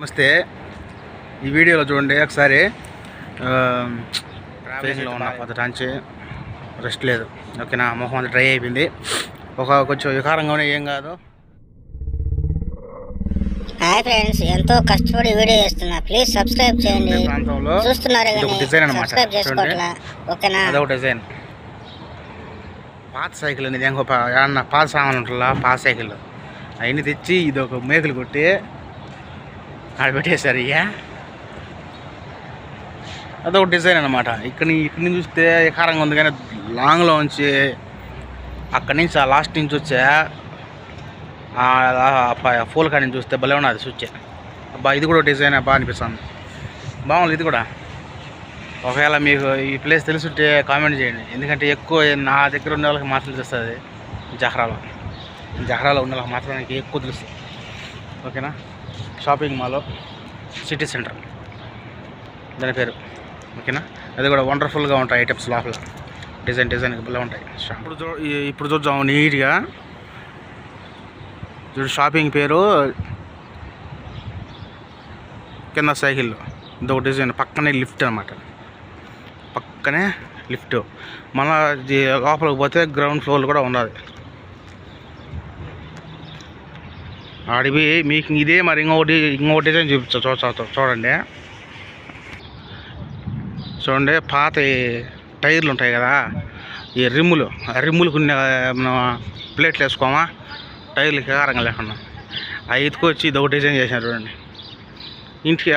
నమస్తే. ఈ వీడియోలో చూడండి ఒకసారి ఫేస్లో ఉన్న పొద్దుటాంచి రెస్ట్ లేదు. ఓకేనా మొహం అంతా డ్రై అయిపోయింది. ఒక కొంచెం వికారంగా ఉన్న ఏం కాదు. హాయ్ ఫ్రెండ్స్ ఎంతో కష్టపడి వీడియో చేస్తున్నా. ప్లీజ్ సబ్స్క్రైబ్ చేయండి. ప్రాంతంలో చూస్తున్నారు డిజైన్ అనమాట సబ్స్క్రైబ్ చూడండి. చేసుకోవట్లా? ఓకేనా? అదొక డిజైన్. పాత సైకిల్ అనేది ఇంకో పా- ఏమన్నా పాత సామాన్ ఉంటుందా? పాత సైకిల్ అవన్నీ తెచ్చి ఇది ఒక మేకులు కొట్టి ఆడ పెట్టేశారు ఇక అదొక డిజైన్ అనమాట ఇక్కడ ఇక్కడ నుంచి చూస్తే కారంగా ఉంది కానీ లాంగ్లో ఉంచి అక్కడి నుంచి ఆ లాస్ట్ నుంచి వచ్చే ఫోల్ కాడి నుంచి చూస్తే భలే ఉన్నది స్విచ్ అబ్బా ఇది కూడా డిజైన్ అబ్బా అనిపిస్తుంది. బాగుంది ఇది కూడా. ఒకవేళ మీకు ఈ ప్లేస్ తెలుసుంటే కామెంట్ చేయండి. ఎందుకంటే ఎక్కువ నా దగ్గర ఉన్న వాళ్ళకి మాత్రం తెలుస్తుంది. జహరాలో. జహరాలో ఉన్న వాళ్ళకి మాత్రం నాకు ఎక్కువ తెలుస్తుంది ఓకేనా? Shopping mall city centre. దాని పేరు ఓకేనా? అది కూడా వండర్ఫుల్గా ఉంటాయి ఐటమ్స్ లోపల. డిజైన్ డిజైన్ భలే ఉంటాయి. ఇప్పుడు చూ ఇప్పుడు చూద్దాం నీట్గా. చూడు షాపింగ్ పేరు కింద సైకిల్ ఇదొక డిజైన్ పక్కనే లిఫ్ట్ అనమాట పక్కనే లిఫ్ట్. మన లోపలికి పోతే గ్రౌండ్ ఫ్లోర్లు కూడా ఉన్నది. ఆడివి మీకు ఇదే మరి ఇంకొకటి ఇంకొక డిజైన్ చూపించా చూ చూడండి. చూడండి పాత టైర్లు ఉంటాయి కదా ఈ రిమ్ములు. ఆ కొన్ని మనం ప్లేట్లు వేసుకోమా? టైర్లు కారంగా లేకుండా. ఆ ఎత్తుకొచ్చి ఇది ఒక డిజైన్ చేశారు చూడండి. ఇంటికి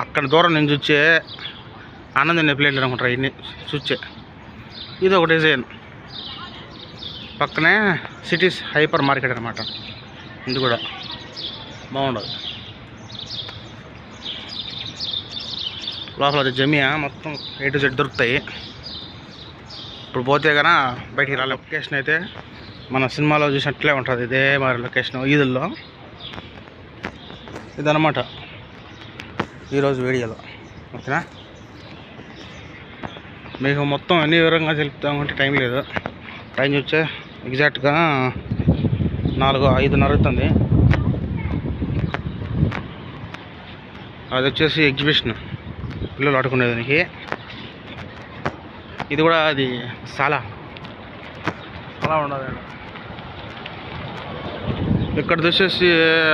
అక్కడ దూరం నుంచి వచ్చే ఆనందం ప్లేట్లు అనుకుంటారు ఇన్ని చూచే ఇది ఒక డిజైన్. పక్కనే సిటీస్ హైపర్ మార్కెట్ అనమాట ఇది కూడా. బాగుండదు. లోపల జమియా మొత్తం ఏ టు జెడ్ దొరుకుతాయి. ఇప్పుడు పోతే కనుక బయటికి రాలే. లొకేషన్ అయితే మన సినిమాలో చూసినట్లే ఉంటుంది. ఇదే మరి లొకేషన్ ఈదుల్లో. ఇదనమాట ఈరోజు వీడియోలో. ఓకేనా? మీకు మొత్తం అన్ని వివరంగా తెలుపుతామంటే టైం లేదు. టైం చూస్తే ఎగ్జాక్ట్గా నాలుగు ఐదున్నర అవుతుంది అది వచ్చేసి ఎగ్జిబిషన్. పిల్లలు ఆడుకునేదానికి ఇది కూడా అది చాలా చాలా ఉండదు ఇక్కడ వచ్చేసి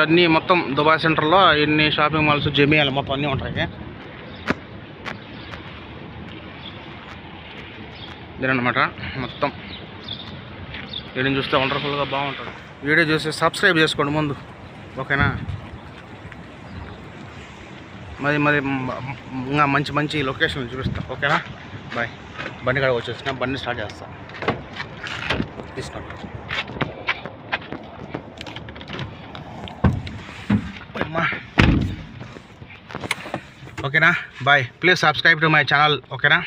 అన్నీ మొత్తం దుబాయ్ సెంటర్లో ఎన్ని షాపింగ్ మాల్స్ జమియాలు మొత్తం అన్నీ ఉంటాయి. ఇదనమాట మొత్తం. వీడియో చూస్తే వండర్ఫుల్గా బాగుంటుంది. వీడియో చూసి సబ్స్క్రైబ్ చేసుకోండి ముందు. ఓకేనా? మరి మరి ఇంకా మంచి మంచి లొకేషన్ చూపిస్తాను ఓకేనా? బాయ్. బండి కాడ వచ్చేసిన బండి స్టార్ట్ చేస్తా. తీసుకోండి. అమ్మా. ఓకేనా? Bye. Please subscribe to my channel. ఓకేనా?